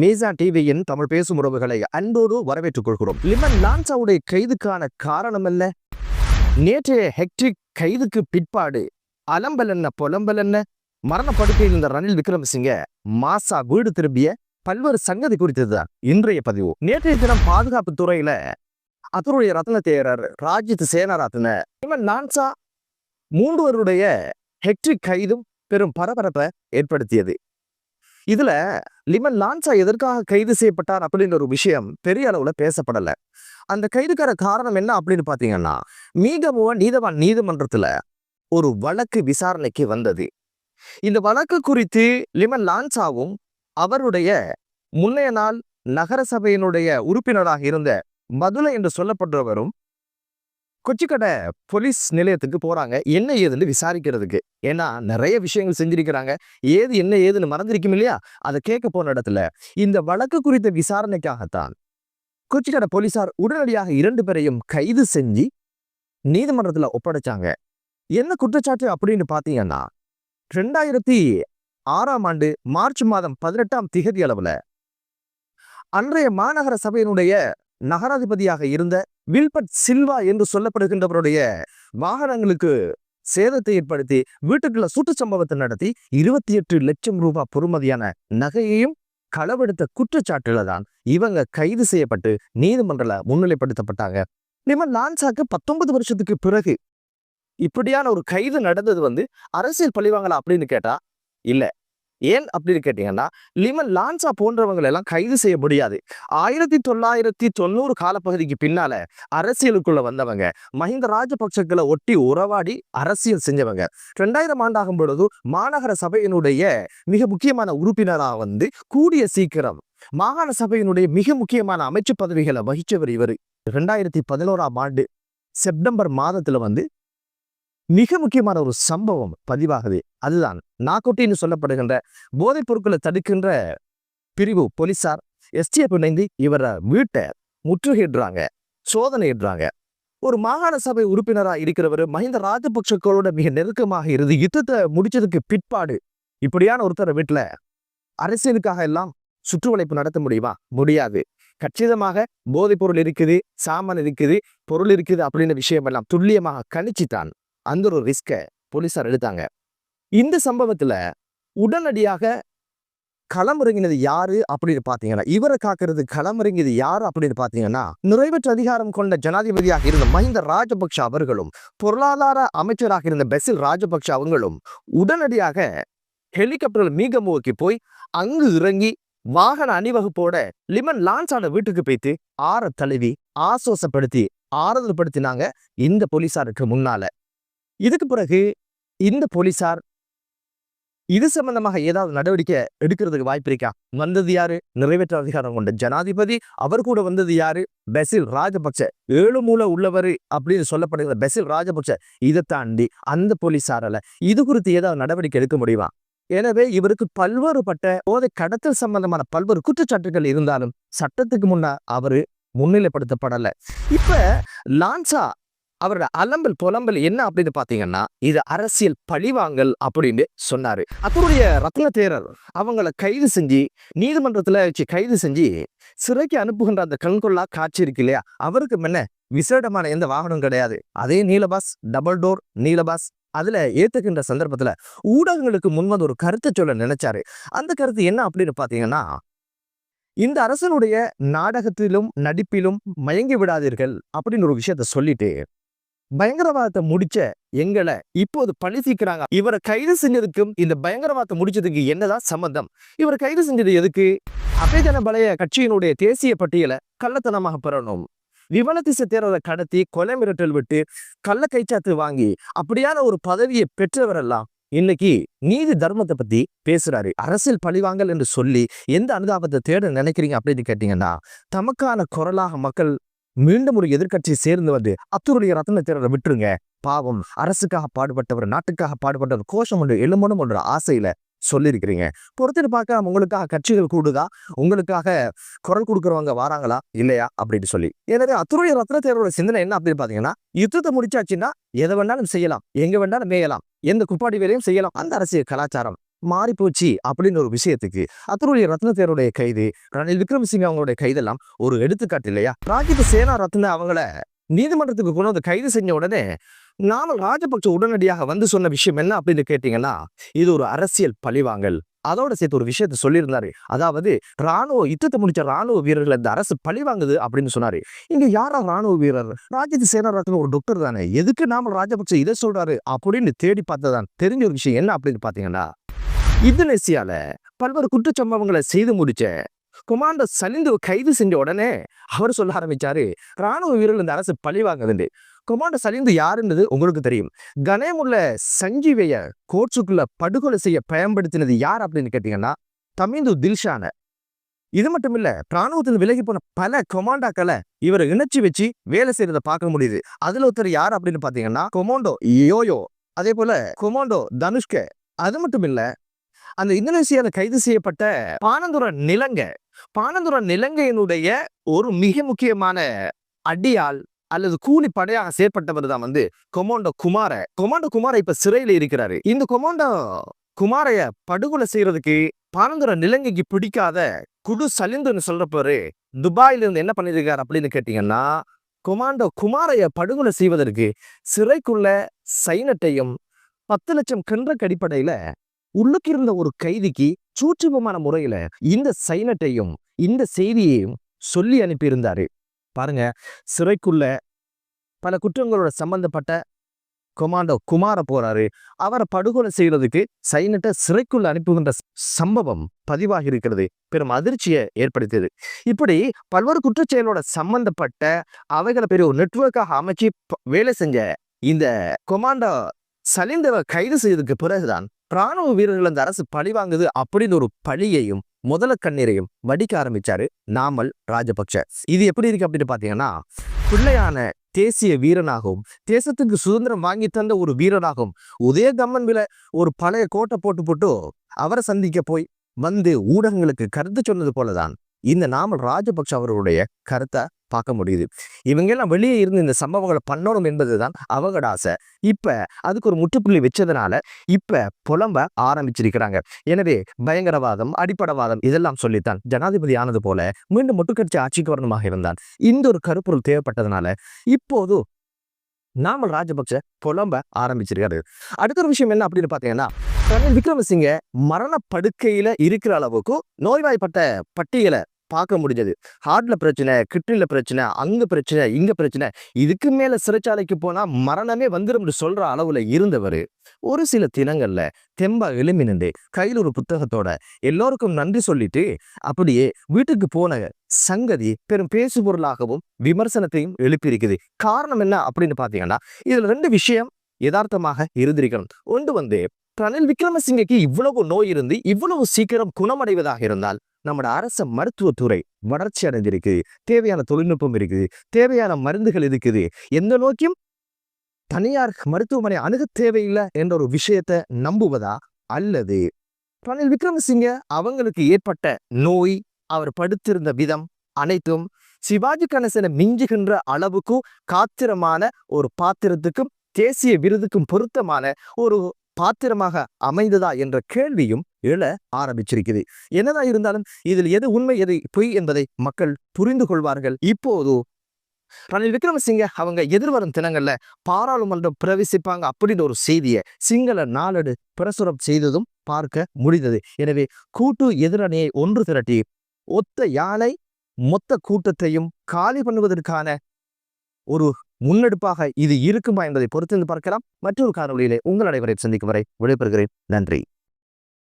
மேசா டிவியின் தமிழ் பேசும் உறவுகளை அன்போடு வரவேற்றுக் கொள்கிறோம். லிமன் லான்சாவுடைய கைதுக்கான காரணம் அல்ல நேற்றைய ஹெக்டிக் கைதுக்கு பிற்பாடு அலம்பல் என்ன புலம்பல் என்ன மரணப்படுக்கையில் இருந்த ரணில் விக்ரமசிங்க மாசா வீடு திரும்பிய பல்வேறு சங்கதி குறித்ததுதான் இன்றைய பதிவு. நேற்றைய தினம் பாதுகாப்பு துறையில அதனுடைய ரத்ன தேரர் ராஜித் சேனரத்ன இவன் லான்சா மூன்றுவருடைய ஹெக்டிக் கைதும் பெரும் பரபரப்பை ஏற்படுத்தியது. இதுல லிமன் லான்சா எதற்காக கைது செய்யப்பட்டார் அப்படின்ற ஒரு விஷயம் பெரிய அளவுல பேசப்படல. அந்த கைதுக்கார காரணம் என்ன அப்படின்னு பாத்தீங்கன்னா மீகமுவ நீதவான் நீதிமன்றத்துல ஒரு வழக்கு விசாரணைக்கு வந்தது. இந்த வழக்கு குறித்து லிமன் லான்சாவும் அவருடைய முன்னைய நாள் நகர சபையினுடைய உறுப்பினராக இருந்த மதுலை என்று சொல்லப்படுறவரும் கொச்சிக்கடை போலீஸ் நிலையத்துக்கு போறாங்க. என்ன ஏதுன்னு விசாரிக்கிறதுக்கு. ஏன்னா நிறைய விஷயங்கள் செஞ்சிருக்கிறாங்க. ஏது என்ன ஏதுன்னு மறந்திருக்கும் இல்லையா? அதை கேட்க போன இடத்துல இந்த வழக்கு குறித்த விசாரணைக்காகத்தான் கொச்சிக்கடை போலீசார் உடனடியாக இரண்டு பேரையும் கைது செஞ்சு நீதிமன்றத்துல ஒப்படைச்சாங்க. என்ன குற்றச்சாட்டு அப்படின்னு பார்த்தீங்கன்னா ரெண்டாயிரத்தி ஆறாம் ஆண்டு மார்ச் மாதம் பதினெட்டாம் திகதி அளவில் அன்றைய மாநகர சபையினுடைய நகராதிபதியாக இருந்த வில்பட் சில்வா என்று சொல்லப்படுகின்றவருடைய வாகனங்களுக்கு சேதத்தை ஏற்படுத்தி வீட்டுக்குள்ள சுட்டு சம்பவத்தை நடத்தி இருபத்தி எட்டு லட்சம் ரூபாய் பொறுமதியான நகையையும் களவெடுத்த குற்றச்சாட்டுல தான் இவங்க கைது செய்யப்பட்டு நீதிமன்றல முன்னிலைப்படுத்தப்பட்டாங்க. நிமன் லான்சாக்கு பத்தொன்பது வருஷத்துக்கு பிறகு இப்படியான ஒரு கைது நடந்தது வந்து அரசியல் பழிவாங்களா அப்படின்னு கேட்டா இல்ல. ஏன் அப்படின்னு கேட்டீங்கன்னா லிமன் லான்சா போன்றவங்களை எல்லாம் கைது செய்ய முடியாது. ஆயிரத்தி தொள்ளாயிரத்தி தொண்ணூறு காலப்பகுதிக்கு பின்னால அரசியலுக்குள்ள வந்தவங்க மஹிந்த ராஜபக்சக்களை ஒட்டி உறவாடி அரசியல் செஞ்சவங்க. ரெண்டாயிரம் ஆண்டாகும் பொழுது மாநகர சபையினுடைய மிக முக்கியமான உறுப்பினராக வந்து கூடிய சீக்கிரம் மாகாண சபையினுடைய மிக முக்கியமான அமைச்சு பதவிகளை வகிச்சவர் இவர். ரெண்டாயிரத்தி பதினோராம் ஆண்டு செப்டம்பர் மாதத்துல வந்து மிக முக்கியமான ஒரு சம்பவம் பதிவாகுது. அதுதான் நாக்கோட்டின்னு சொல்லப்படுகின்ற போதைப் பொருட்களை தடுக்கின்ற பிரிவு போலீசார் எஸ்டிஎஃப் இணைந்து இவரை வீட்டை முற்றுகையிடுறாங்க சோதனையிடுறாங்க. ஒரு மாகாண சபை உறுப்பினராக இருக்கிறவர் மஹிந்த ராஜபக்சக்களோட மிக நெருக்கமாக இருந்து யுத்தத்தை முடிச்சதுக்கு பிற்பாடு இப்படியான ஒருத்தர் வீட்டில் அரசியலுக்காக எல்லாம் சுற்றுவளைப்பு நடத்த முடியுமா? முடியாது. கச்சிதமாக போதைப் பொருள் இருக்குது சாமான் இருக்குது பொருள் இருக்குது அப்படின்ற விஷயம் எல்லாம் துல்லியமாக கணிச்சுத்தான் அந்த ஒரு ரிஸ்கை போலீசார் எடுத்தாங்க. இந்த சம்பவத்துல உடனடியாக களமிறங்கினது யாரு அப்படின்னு பாத்தீங்கன்னா இவரை காக்கிறது களமிறங்கியது யாரு அப்படின்னு பாத்தீங்கன்னா நிறைவேற்று அதிகாரம் கொண்ட ஜனாதிபதியாக இருந்த மஹிந்த ராஜபக்ஷ அவர்களும் பொருளாதார அமைச்சராக இருந்த பெசில் ராஜபக்ஷ அவங்களும் உடனடியாக ஹெலிகாப்டர் மீகமுவுக்கு போய் அங்கு இறங்கி வாகன அணிவகுப்போட லிமன் லான்ஸான வீட்டுக்கு போய்த்து ஆற தழுவி ஆசோசப்படுத்தி ஆறுதல் படுத்தினாங்க இந்த போலீசாருக்கு முன்னால. இதுக்கு பிறகு இந்த போலீசார் இது சம்பந்தமாக ஏதாவது நடவடிக்கை எடுக்கிறதுக்கு வாய்ப்பு இருக்கா? வந்தது யாரு? நிறைவேற்ற அதிகாரம் கொண்ட ஜனாதிபதி. அவர் கூட வந்தது யாரு? பெசில் ராஜபக்ச ஏழு மூல உள்ளவர் அப்படின்னு சொல்லப்படுகிற பெசில் ராஜபக்ச இதை தாண்டி அந்த போலீசாரால இது குறித்து ஏதாவது நடவடிக்கை எடுக்க முடியுமா? எனவே இவருக்கு பல்வேறுபட்ட போதை கடத்தல் சம்பந்தமான பல்வேறு குற்றச்சாட்டுகள் இருந்தாலும் சட்டத்துக்கு முன்ன அவரு முன்னிலைப்படுத்தப்படல. இப்ப லான்சா அவரோட அலம்பல் புலம்பல் என்ன அப்படின்னு பாத்தீங்கன்னா இது அரசியல் பழிவாங்கல் அப்படின்னு சொன்னாரு. அத்தனுடைய ரத்ன தேரர் அவங்கள கைது செஞ்சு நீதிமன்றத்துல வச்சு கைது செஞ்சு சிறைக்கு அனுப்புகின்ற அந்த கண்கொள்ளா காட்சி இருக்கு இல்லையா? அவருக்கு முன்ன விசேடமான எந்த வாகனம் கிடையாது. அதே நீலபாஸ் டபுள் டோர் நீலபாஸ் அதுல ஏத்துக்கின்ற சந்தர்ப்பத்துல ஊடகங்களுக்கு முன்வந்து ஒரு கருத்தை சொல்ல நினைச்சாரு. அந்த கருத்து என்ன அப்படின்னு பாத்தீங்கன்னா இந்த அரசனுடைய நாடகத்திலும் நடிப்பிலும் மயங்கி விடாதீர்கள் அப்படின்னு ஒரு விஷயத்த சொல்லிட்டு பயங்கரவாதத்தை முடிச்ச எங்களை இப்போது பழி சீக்கிறாங்க. இவரை கைது செஞ்சதுக்கும் இந்த பயங்கரவாதத்தை முடிச்சதுக்கு என்னதான் சம்பந்தம்? இவரை கைது செஞ்சது எதுக்கு? அபேஜன பலைய கட்சியினுடைய தேசிய பட்டியலை கள்ளத்தனமாக பெறணும். விமலதிச தேர்தலை கடத்தி கொலை மிரட்டல் விட்டு கள்ள கைச்சாத்து வாங்கி அப்படியான ஒரு பதவியை பெற்றவரெல்லாம் இன்னைக்கு நீதி தர்மத்தை பத்தி பேசுறாரு. அரசியல் பழிவாங்கல் என்று சொல்லி எந்த அனுதாபத்தை தேட நினைக்கிறீங்க அப்படின்னு கேட்டீங்கன்னா தமக்கான குரலாக மக்கள் மீண்டும் ஒரு எதிர்க்கட்சி சேர்ந்து வந்து அத்துருடைய ரத்ன தேரரை விட்டுருங்க. பாவம் அரசுக்காக பாடுபட்டவர் நாட்டுக்காக பாடுபட்டவர் கோஷம் ஒன்று எழுமணும் ஒன்று ஆசையில சொல்லியிருக்கிறீங்க பொறுத்துட்டு பார்க்க உங்களுக்காக கட்சிகள் கூடுதா? உங்களுக்காக குரல் கொடுக்குறவங்க வராங்களா? இல்லையா? அப்படின்னு சொல்லி. எனவே அத்துடைய ரத்ன தேரோட சிந்தனை என்ன அப்படின்னு பாத்தீங்கன்னா யுத்தத்தை முடிச்சாச்சுன்னா எதை வேணாலும் செய்யலாம். எங்க வேணாலும் மேயலாம். எந்த குப்பாடி வேலையும் செய்யலாம். அந்த அரசியல் கலாச்சாரம். மாறிப்போச்சு அப்படின்னு ஒரு விஷயத்துக்கு அத்தருடைய ரத்ன தேருடைய கைது ரணில் விக்ரமசிங்க அவங்களுடைய கைதெல்லாம் ஒரு எடுத்துக்காட்டு இல்லையா? ராஜித சேனா ரத்ன அவங்கள நீதிமன்றத்துக்கு கொண்டு வந்து கைது செஞ்ச உடனே நாமல் ராஜபக்ச உடனடியாக வந்து சொன்ன விஷயம் என்ன அப்படின்னு கேட்டீங்கன்னா இது ஒரு அரசியல் பழிவாங்கல். அதோட சேர்த்து ஒரு விஷயத்த சொல்லியிருந்தாரு. அதாவது ராணுவ யுத்தத்தை முடிச்ச ராணுவ வீரர்கள் இந்த அரசு பழி வாங்குது அப்படின்னு சொன்னாரு. இங்க யாரா ராணுவ வீரர்? ராஜித் சேனாரத்ன ஒரு டாக்டர் தானே. எதுக்கு நாம ராஜபக்ச இதை சொல்றாரு அப்படின்னு தேடி பார்த்ததான் தெரிஞ்ச ஒரு விஷயம் என்ன அப்படின்னு பாத்தீங்கன்னா இந்தோனேசியால பல்வேறு குற்றச்சம்பவங்களை செய்து முடிச்ச கொமாண்டர் சலிந்து கைது செஞ்ச உடனே அவர் சொல்ல ஆரம்பிச்சாரு ராணுவ வீரர்கள் இந்த அரசு பழி வாங்குதுன்னு கொமாண்டர் சலிந்து யாருன்றது உங்களுக்கு தெரியும். கணேமுள்ள சஞ்சீவைய கோட்ஸுக்குள்ள படுகொலை செய்ய பயன்படுத்தினது யார் அப்படின்னு கேட்டீங்கன்னா தமிந்து தில்ஷான. இது மட்டும் இல்ல ராணுவத்தில் விலகி போன பல கொமாண்டாக்களை இவரை இணைச்சி வச்சு வேலை செய்யறத பார்க்க முடியுது. அதுல ஒருத்தர் யார் அப்படின்னு பாத்தீங்கன்னா கொமாண்டோ யோயோ. அதே போல கொமாண்டோ தனுஷ்க. அது மட்டும் இல்ல அந்த இந்தோனேசியாவில் கைது செய்யப்பட்ட பானந்துர நிலங்க பானந்துர நிலங்கையினுடைய ஒரு மிக முக்கியமான அடியால் அல்லது கூலி படையாக செயற்பட்டவர் தான் வந்து கொமாண்டோ குமார. கொமாண்டோ குமார இப்ப சிறையில இருக்கிறாரு. இந்த கொமாண்டோ குமாரைய படுகொலை செய்யறதுக்கு பானந்துர நிலங்கைக்கு பிடிக்காத குடு சலிந்துன்னு சொல்றப்பாரு துபாயில இருந்து என்ன பண்ணிருக்காரு அப்படின்னு கேட்டீங்கன்னா கொமாண்டோ குமாரைய படுகொலை செய்வதற்கு சிறைக்குள்ள சைனட்டையும் பத்து லட்சம் கன்றக்கு அடிப்படையில உள்ளுக்கு இருந்த ஒரு கைதிக்கு சூற்றுபமான முறையில இந்த சைனட்டையும் இந்த செய்தியையும் சொல்லி அனுப்பியிருந்தாரு. பாருங்க சிறைக்குள்ள பல குற்றங்களோட சம்பந்தப்பட்ட கொமாண்டோ குமார போறாரு. அவரை படுகொலை செய்யறதுக்கு சைனட்டை சிறைக்குள்ள அனுப்புகின்ற சம்பவம் பதிவாகி இருக்கிறது பெரும் அதிர்ச்சியை ஏற்படுத்தியது. இப்படி பல்வேறு குற்றச்செயலோட சம்பந்தப்பட்ட அவைகளை பெரிய ஒரு நெட்ஒர்க்காக அமைச்சு வேலை செஞ்ச இந்த கொமாண்டோ சலிந்தவ கைது செய்ததுக்கு பிறகுதான் ராணுவ வீரர்கள் அந்த அரசு பழி வாங்குது அப்படின்னு ஒரு பழியையும் முதல கண்ணீரையும் வடிக்க ஆரம்பிச்சாரு நாமல் ராஜபக்ஷ. இது எப்படி இருக்கு அப்படின்னு பாத்தீங்கன்னா பிள்ளையான தேசிய வீரனாகவும் தேசத்துக்கு சுதந்திரம் வாங்கி தந்த ஒரு வீரனாகவும் உதயகம்மன் வில ஒரு பழைய கோட்டை போட்டு போட்டு அவரை சந்திக்க போய் வந்து ஊடகங்களுக்கு கருத்து சொன்னது போலதான் இந்த நாமல் ராஜபக்ஷ அவர்களுடைய கருத்தை பார்க்க முடியுது. இவங்கெல்லாம் வெளியே இருந்து இந்த சம்பவங்களை பண்ணணும் என்பது தான் அவங்களோட ஆசை. இப்போ அதுக்கு ஒரு முற்றுப்புள்ளி வச்சதுனால இப்போ புலம்ப ஆரம்பிச்சிருக்கிறாங்க. எனவே பயங்கரவாதம் அடிப்படவாதம் இதெல்லாம் சொல்லித்தான் ஜனாதிபதி ஆனது போல மீண்டும் முட்டுக்கட்சி ஆட்சிக்கு வரணுமாக இருந்தான். இந்த ஒரு கருப்பொருள் தேவைப்பட்டதுனால இப்போது நாமல் ராஜபக்ச புலம்ப ஆரம்பிச்சிருக்காரு. அடுத்த ஒரு விஷயம் என்ன அப்படின்னு பார்த்தீங்கன்னா ரணில் விக்ரமசிங்க மரணப்படுக்கையில் இருக்கிற அளவுக்கு நோய்வாய்ப்பட்ட பட்டியலை பார்க்க முடிஞ்சது. ஹார்ட்ல பிரச்சனை கிட்னில பிரச்சனை அங்க பிரச்சனை இங்க பிரச்சனை இதுக்கு மேல சிறைச்சாலைக்கு போனா மரணமே வந்துடும் சொல்ற அளவுல இருந்தவர் ஒரு சில தினங்கள்ல தெம்பா எழுமி நின்று கையில் ஒரு புத்தகத்தோட எல்லோருக்கும் நன்றி சொல்லிட்டு அப்படியே வீட்டுக்கு போன சங்கதி பெரும் பேசு பொருளாகவும் விமர்சனத்தையும் எழுப்பியிருக்குது. காரணம் என்ன அப்படின்னு பாத்தீங்கன்னா இதுல ரெண்டு விஷயம் யதார்த்தமாக இருந்திருக்கணும். ஒன்று வந்து ரணில் விக்ரமசிங்கக்கு இவ்வளவு நோய் இருந்து இவ்வளவு சீக்கிரம் குணமடைவதாக இருந்தால் நம்மட அரச மருத்துவத்துறை வளர்ச்சி அடைஞ்சிருக்கு தேவையான தொழில்நுட்பம் இருக்குது தேவையான மருந்துகள் இருக்குது. எந்த நோக்கியும் தனியார் மருத்துவமனை அணுக தேவையில்லை என்ற ஒரு விஷயத்தை நம்புவதா? அல்லது ரணில் விக்ரமசிங்க அவங்களுக்கு ஏற்பட்ட நோய் அவர் படுத்திருந்த விதம் அனைத்தும் சிவாஜி கணேசனை மிஞ்சுகின்ற அளவுக்கும் காத்திரமான ஒரு பாத்திரத்துக்கும் தேசிய விருதுக்கும் பொருத்தமான ஒரு பாத்திரமாக அமைந்ததா என்ற கேள்வியும் எழ ஆரம்பிச்சிருக்குது. என்னதான் இருந்தாலும் இதில் எது உண்மை எது பொய் என்பதை மக்கள் புரிந்து கொள்வார்கள். இப்போது ரணில் விக்ரமசிங்க அவங்க எதிர்வரும் தினங்கள்ல பாராளுமன்றம் பிரவேசிப்பாங்க அப்படின்ற ஒரு செய்தியை சிங்கள நாளடு பிரசுரம் செய்ததும் பார்க்க முடிந்தது. எனவே கூட்டு எதிரணியை ஒன்று திரட்டி ஒத்த யானை மொத்த கூட்டத்தையும் காலி பண்ணுவதற்கான ஒரு முன்னெடுப்பாக இது இருக்குமா என்பதை பொறுத்திருந்து பார்க்கலாம். மற்றொரு காணொலியிலே உங்கள் அனைவரை சந்திக்கும் வரை விடைபெறுகிறேன். நன்றி.